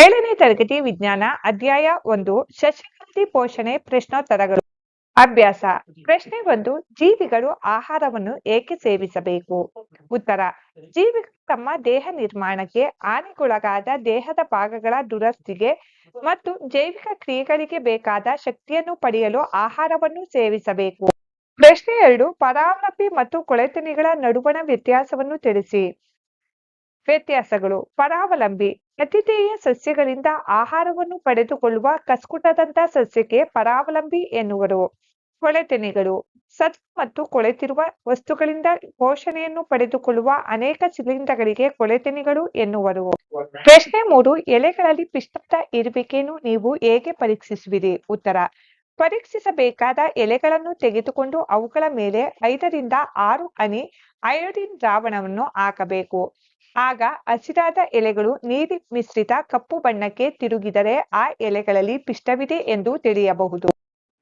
ಏಳನೇ ತರಗತಿ ವಿಜ್ಞಾನ ಅಧ್ಯಾಯ ಒಂದು ಶಶಿಕಾಂತಿ ಪೋಷಣೆ ಪ್ರಶ್ನೋತ್ತರಗಳು. ಅಭ್ಯಾಸ. ಪ್ರಶ್ನೆ ಒಂದು, ಜೀವಿಗಳು ಆಹಾರವನ್ನು ಏಕೆ ಸೇವಿಸಬೇಕು? ಉತ್ತರ, ಜೀವಿಗಳು ತಮ್ಮ ದೇಹ ನಿರ್ಮಾಣಕ್ಕೆ ಹಾನಿಗೊಳಗಾದ ದೇಹದ ಭಾಗಗಳ ದುರಸ್ತಿಗೆ ಮತ್ತು ಜೈವಿಕ ಕ್ರಿಯೆಗಳಿಗೆ ಬೇಕಾದ ಶಕ್ತಿಯನ್ನು ಪಡೆಯಲು ಆಹಾರವನ್ನು ಸೇವಿಸಬೇಕು. ಪ್ರಶ್ನೆ ಎರಡು, ಪರಾವಲಂಬಿ ಮತ್ತು ಕೊಳೆತನಿಗಳ ನಡುವಣ ವ್ಯತ್ಯಾಸವನ್ನು ತಿಳಿಸಿ. ವ್ಯತ್ಯಾಸಗಳು. ಪರಾವಲಂಬಿ. ಅತಿಥೇಯ ಸಸ್ಯಗಳಿಂದ ಆಹಾರವನ್ನು ಪಡೆದುಕೊಳ್ಳುವ ಕಸ್ಕುಟದಂತ ಸಸ್ಯಕ್ಕೆ ಪರಾವಲಂಬಿ ಎನ್ನುವರು. ಕೊಳೆತೆನೆಗಳು. ಸತ್ ಮತ್ತು ಕೊಳೆತಿರುವ ವಸ್ತುಗಳಿಂದ ಪೋಷಣೆಯನ್ನು ಪಡೆದುಕೊಳ್ಳುವ ಅನೇಕ ಶಿಲೀಂಧ್ರಗಳಿಗೆ ಕೊಳೆತೆನೆಗಳು ಎನ್ನುವರು. ಪ್ರಶ್ನೆ ಮೂರು, ಎಲೆಗಳಲ್ಲಿ ಪಿಷ್ಟದ ಇರುವಿಕೆಯನ್ನು ನೀವು ಹೇಗೆ ಪರೀಕ್ಷಿಸುವಿರಿ? ಉತ್ತರ, ಪರೀಕ್ಷಿಸಬೇಕಾದ ಎಲೆಗಳನ್ನು ತೆಗೆದುಕೊಂಡು ಅವುಗಳ ಮೇಲೆ ಐದರಿಂದ ಆರು ಅನಿ ಅಯೋಡಿನ್ ದ್ರಾವಣವನ್ನು ಹಾಕಬೇಕು. ಆಗ ಹಸಿರಾದ ಎಲೆಗಳು ನೀರಿ ಮಿಶ್ರಿತ ಕಪ್ಪು ಬಣ್ಣಕ್ಕೆ ತಿರುಗಿದರೆ ಆ ಎಲೆಗಳಲ್ಲಿ ಪಿಷ್ಟವಿದೆ ಎಂದು ತಿಳಿಯಬಹುದು.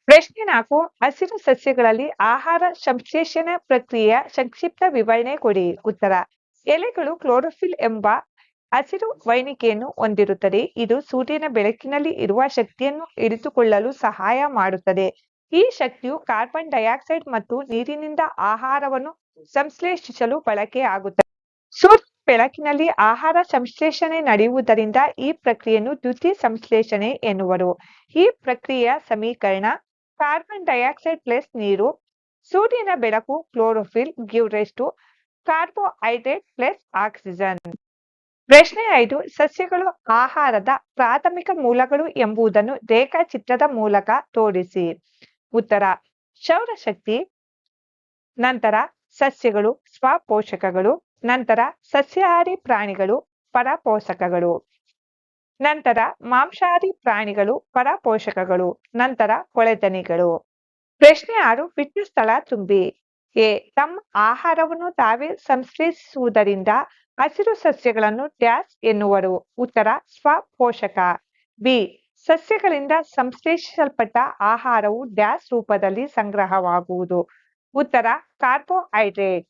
ಪ್ರಶ್ನೆ ನಾಲ್ಕು, ಹಸಿರು ಸಸ್ಯಗಳಲ್ಲಿ ಆಹಾರ ಸಂಶ್ಲೇಷಣೆ ಪ್ರಕ್ರಿಯೆಯ ಸಂಕ್ಷಿಪ್ತ ವಿವರಣೆ ಕೊಡಿ. ಉತ್ತರ, ಎಲೆಗಳು ಕ್ಲೋರೋಫಿಲ್ ಎಂಬ ಹಸಿರು ವೈನಿಕೆಯನ್ನು ಹೊಂದಿರುತ್ತದೆ. ಇದು ಸೂರ್ಯನ ಬೆಳಕಿನಲ್ಲಿ ಇರುವ ಶಕ್ತಿಯನ್ನು ಹಿಡಿದುಕೊಳ್ಳಲು ಸಹಾಯ ಮಾಡುತ್ತದೆ. ಈ ಶಕ್ತಿಯು ಕಾರ್ಬನ್ ಡೈಆಕ್ಸೈಡ್ ಮತ್ತು ನೀರಿನಿಂದ ಆಹಾರವನ್ನು ಸಂಶ್ಲೇಷಿಸಲು ಬಳಕೆಯಾಗುತ್ತದೆ. ಸೂರ್ಯ ಬೆಳಕಿನಲ್ಲಿ ಆಹಾರ ಸಂಶ್ಲೇಷಣೆ ನಡೆಯುವುದರಿಂದ ಈ ಪ್ರಕ್ರಿಯೆಯನ್ನು ದ್ಯುತಿ ಸಂಶ್ಲೇಷಣೆ ಎನ್ನುವರು. ಈ ಪ್ರಕ್ರಿಯೆಯ ಸಮೀಕರಣ ಕಾರ್ಬನ್ ಡೈಆಕ್ಸೈಡ್ ಪ್ಲಸ್ ನೀರು, ಸೂರ್ಯನ ಬೆಳಕು, ಕ್ಲೋರೋಫಿಲ್ ಗ್ಯೂರೆಸ್ಟು ಕಾರ್ಬೋಹೈಡ್ರೇಟ್ ಪ್ಲಸ್ ಆಕ್ಸಿಜನ್. ಪ್ರಶ್ನೆ ಐದು, ಸಸ್ಯಗಳು ಆಹಾರದ ಪ್ರಾಥಮಿಕ ಮೂಲಗಳು ಎಂಬುದನ್ನು ರೇಖಾಚಿತ್ರದ ಮೂಲಕ ತೋರಿಸಿ. ಉತ್ತರ ಸೌರಶಕ್ತಿ ನಂತರ ಸಸ್ಯಗಳು ಸ್ವಪೋಷಕಗಳು ನಂತರ ಸಸ್ಯಾಹಾರಿ ಪ್ರಾಣಿಗಳು, ಪರಪೋಷಕಗಳು. ನಂತರ ಮಾಂಸಾಹಾರಿ ಪ್ರಾಣಿಗಳು, ಪರಪೋಷಕಗಳು. ನಂತರ ಕೊಳೆತನಿಗಳು. ಪ್ರಶ್ನೆ ಆರು, ವಿದ್ಯುತ್ ಸ್ಥಳ ತುಂಬಿ. ಎ, ತಮ್ಮ ಆಹಾರವನ್ನು ತಾವೇ ಸಂಶ್ಲೇಷಿಸುವುದರಿಂದ ಹಸಿರು ಸಸ್ಯಗಳನ್ನು ಡ್ಯಾಸ್ ಎನ್ನುವರು. ಉತ್ತರ, ಸ್ವಪೋಷಕ. ಬಿ, ಸಸ್ಯಗಳಿಂದ ಸಂಶ್ಲೇಷಿಸಲ್ಪಟ್ಟ ಆಹಾರವು ಡ್ಯಾಸ್ ರೂಪದಲ್ಲಿ ಸಂಗ್ರಹವಾಗುವುದು. ಉತ್ತರ, ಕಾರ್ಬೋಹೈಡ್ರೇಟ್.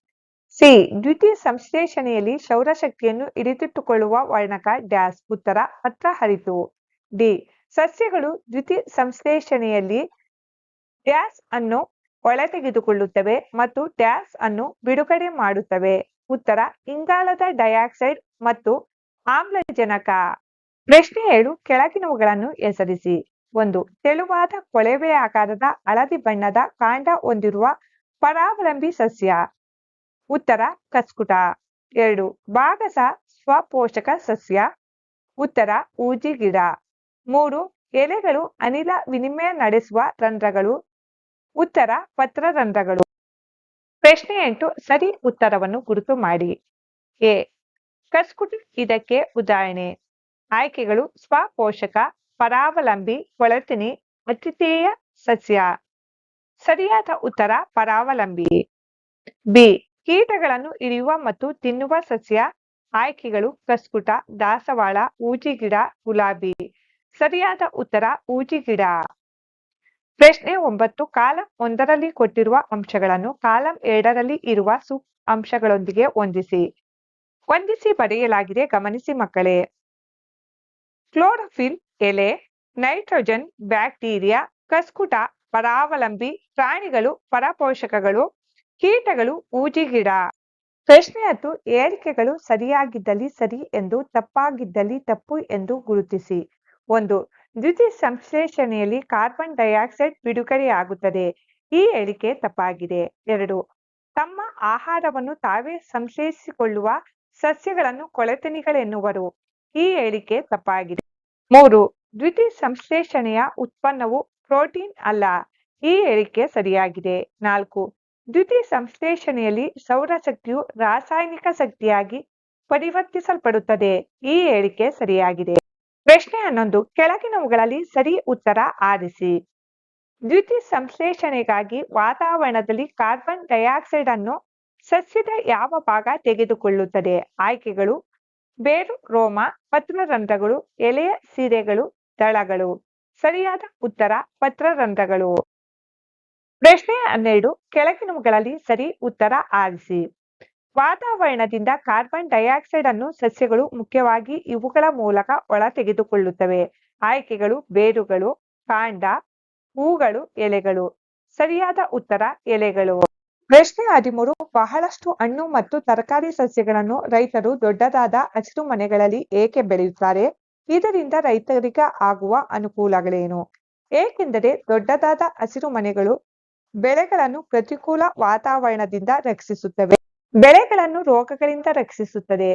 ಸಿ. ದ್ವಿತೀಯ ಸಂಶ್ಲೇಷಣೆಯಲ್ಲಿ ಸೌರಶಕ್ತಿಯನ್ನು ಹಿಡಿದಿಟ್ಟುಕೊಳ್ಳುವ ವರ್ಣಕ ಡ್ಯಾಸ್ ಉತ್ತರ ಹತ್ರ ಹರಿತು. ಡಿ. ಸಸ್ಯಗಳು ದ್ವಿತೀಯ ಸಂಶ್ಲೇಷಣೆಯಲ್ಲಿ ಡ್ಯಾಸ್ ಅನ್ನು ಒಳತೆಗೆದುಕೊಳ್ಳುತ್ತವೆ ಮತ್ತು ಡ್ಯಾಸ್ ಅನ್ನು ಬಿಡುಗಡೆ ಮಾಡುತ್ತವೆ. ಉತ್ತರ, ಇಂಗಾಲದ ಡೈಆಕ್ಸೈಡ್ ಮತ್ತು ಆಮ್ಲಜನಕ. ಪ್ರಶ್ನೆ ಏಳು ಕೆಳಗಿನವುಗಳನ್ನು ಹೆಸರಿಸಿ. ಒಂದು, ತೆಳುವಾದ ಕೊಳವೆ ಆಕಾರದ ಹಳದಿ ಬಣ್ಣದ ಕಾಂಡ ಹೊಂದಿರುವ ಪರಾವಲಂಬಿ ಸಸ್ಯ. ಉತ್ತರ ಕಸ್ಕುಟ. ಎರಡು, ಭಾಗಸ ಸ್ವಪೋಷಕ ಸಸ್ಯ. ಉತ್ತರ, ಊಜಿ ಗಿಡ. ಮೂರು, ಎಲೆಗಳು ಅನಿಲ ವಿನಿಮಯ ನಡೆಸುವ ರಂಧ್ರಗಳು. ಉತ್ತರ ಪತ್ರ ರಂಧ್ರಗಳು ಪ್ರಶ್ನೆ ಎಂಟು, ಸರಿ ಉತ್ತರವನ್ನು ಗುರುತು ಮಾಡಿ. ಎ, ಕಸ್ಕುಟ ಇದಕ್ಕೆ ಉದಾಹರಣೆ. ಆಯ್ಕೆಗಳು ಸ್ವಪೋಷಕ, ಪರಾವಲಂಬಿ ಕೊಳತಿನಿ ಅತಿಥೇಯ ಸಸ್ಯ. ಸರಿಯಾದ ಉತ್ತರ ಪರಾವಲಂಬಿ. ಬಿ ಕೀಟಗಳನ್ನು ಹಿಡಿಯುವ ಮತ್ತು ತಿನ್ನುವ ಸಸ್ಯ, ಆಯ್ಕೆಗಳು, ಕಸ್ಕುಟ, ದಾಸವಾಳ ಊಜಿಗಿಡ ಗುಲಾಬಿ. ಸರಿಯಾದ ಉತ್ತರ ಊಜಿಗಿಡ ಪ್ರಶ್ನೆ ಒಂಬತ್ತು, ಕಾಲಂ ಒಂದರಲ್ಲಿ ಕೊಟ್ಟಿರುವ ಅಂಶಗಳನ್ನು ಕಾಲಂ ಎರಡರಲ್ಲಿ ಇರುವ ಸು ಅಂಶಗಳೊಂದಿಗೆ ಹೊಂದಿಸಿ. ಹೊಂದಿಸಿ ಬರೆಯಲಾಗಿದೆ, ಗಮನಿಸಿ ಮಕ್ಕಳೇ. ಕ್ಲೋರೋಫಿಲ್, ಎಲೆ, ನೈಟ್ರೋಜನ್, ಬ್ಯಾಕ್ಟೀರಿಯಾ, ಕಸ್ಕುಟ, ಪರಾವಲಂಬಿ, ಪ್ರಾಣಿಗಳು, ಪರಪೋಷಕಗಳು ಕೀಟಗಳು ಊಜಿಗಿಡ ಪ್ರಶ್ನೆ ಹತ್ತು ಏರಿಕೆಗಳು ಸರಿಯಾಗಿದ್ದಲ್ಲಿ ಸರಿ ಎಂದು ತಪ್ಪಾಗಿದ್ದಲ್ಲಿ ತಪ್ಪು ಎಂದು ಗುರುತಿಸಿ. ಒಂದು, ದ್ವಿತೀಯ ಸಂಶ್ಲೇಷಣೆಯಲ್ಲಿ ಕಾರ್ಬನ್ ಡೈಆಕ್ಸೈಡ್ ಬಿಡುಗಡೆಯಾಗುತ್ತದೆ. ಈ ಹೇಳಿಕೆ ತಪ್ಪಾಗಿದೆ. ಎರಡು, ತಮ್ಮ ಆಹಾರವನ್ನು ತಾವೇ ಸಂಶ್ಲೇಷಿಸಿಕೊಳ್ಳುವ ಸಸ್ಯಗಳನ್ನು ಕೊಳೆತನಿಗಳೆನ್ನುವರು. ಈ ಹೇಳಿಕೆ ತಪ್ಪಾಗಿದೆ. ಮೂರು, ದ್ವಿತೀಯ ಸಂಶ್ಲೇಷಣೆಯ ಉತ್ಪನ್ನವು ಪ್ರೋಟೀನ್ ಅಲ್ಲ. ಈ ಹೇಳಿಕೆ ಸರಿಯಾಗಿದೆ. ನಾಲ್ಕು ದ್ವಿತೀಯ ಸಂಶ್ಲೇಷಣೆಯಲ್ಲಿ ಸೌರಶಕ್ತಿಯು ರಾಸಾಯನಿಕ ಶಕ್ತಿಯಾಗಿ ಪರಿವರ್ತಿಸಲ್ಪಡುತ್ತದೆ. ಈ ಹೇಳಿಕೆ ಸರಿಯಾಗಿದೆ. ಪ್ರಶ್ನೆ ಹನ್ನೊಂದು, ಕೆಳಗಿನವುಗಳಲ್ಲಿ ಸರಿ ಉತ್ತರ ಆರಿಸಿ. ದ್ಯುತಿ ಸಂಶ್ಲೇಷಣೆಗಾಗಿ ವಾತಾವರಣದಲ್ಲಿ ಕಾರ್ಬನ್ ಡೈಆಕ್ಸೈಡ್ ಅನ್ನು ಸಸ್ಯದ ಯಾವ ಭಾಗ ತೆಗೆದುಕೊಳ್ಳುತ್ತದೆ? ಆಯ್ಕೆಗಳು, ಬೇರು, ರೋಮ, ಪತ್ರರಂಧ್ರಗಳು ಎಲೆಯ ಸಿರೆಗಳು, ದಳಗಳು. ಸರಿಯಾದ ಉತ್ತರ ಪತ್ರರಂಧ್ರಗಳು. ಪ್ರಶ್ನೆ ಹನ್ನೆರಡು. ಕೆಳಗಿನವುಗಳಲ್ಲಿ ಸರಿ ಉತ್ತರ ಆರಿಸಿ. ವಾತಾವರಣದಿಂದ ಕಾರ್ಬನ್ ಡೈಆಕ್ಸೈಡ್ ಅನ್ನು ಸಸ್ಯಗಳು ಮುಖ್ಯವಾಗಿ ಇವುಗಳ ಮೂಲಕ ಒಳ ತೆಗೆದುಕೊಳ್ಳುತ್ತವೆ. ಆಯ್ಕೆಗಳು ಬೇರುಗಳು, ಕಾಂಡ, ಹೂಗಳು, ಎಲೆಗಳು. ಸರಿಯಾದ ಉತ್ತರ ಎಲೆಗಳು. ಪ್ರಶ್ನೆ ಹದಿಮೂರು. ಬಹಳಷ್ಟು ಹಣ್ಣು ಮತ್ತು ತರಕಾರಿ ಸಸ್ಯಗಳನ್ನು ರೈತರು ದೊಡ್ಡದಾದ ಹಸಿರು ಮನೆಗಳಲ್ಲಿ ಏಕೆ ಬೆಳೆಯುತ್ತಾರೆ? ಇದರಿಂದ ರೈತರಿಗೆ ಆಗುವ ಅನುಕೂಲಗಳೇನು? ಏಕೆಂದರೆ ದೊಡ್ಡದಾದ ಹಸಿರು ಮನೆಗಳು ಬೆಳೆಗಳನ್ನು ಪ್ರತಿಕೂಲ ವಾತಾವರಣದಿಂದ ರಕ್ಷಿಸುತ್ತವೆ. ಬೆಳೆಗಳನ್ನು ರೋಗಗಳಿಂದ ರಕ್ಷಿಸುತ್ತದೆ.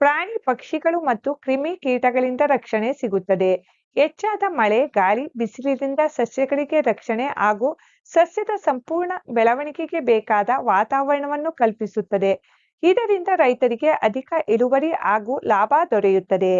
ಪ್ರಾಣಿ ಪಕ್ಷಿಗಳು ಮತ್ತು ಕ್ರಿಮಿ ಕೀಟಗಳಿಂದ ರಕ್ಷಣೆ ಸಿಗುತ್ತದೆ. ಹೆಚ್ಚಾದ ಮಳೆ, ಗಾಳಿ, ಬಿಸಿಲಿನಿಂದ ಸಸ್ಯಗಳಿಗೆ ರಕ್ಷಣೆ ಹಾಗೂ ಸಸ್ಯದ ಸಂಪೂರ್ಣ ಬೆಳವಣಿಗೆಗೆ ಬೇಕಾದ ವಾತಾವರಣವನ್ನು ಕಲ್ಪಿಸುತ್ತದೆ. ಇದರಿಂದ ರೈತರಿಗೆ ಅಧಿಕ ಇಳುವರಿ ಹಾಗೂ ಲಾಭ ದೊರೆಯುತ್ತದೆ.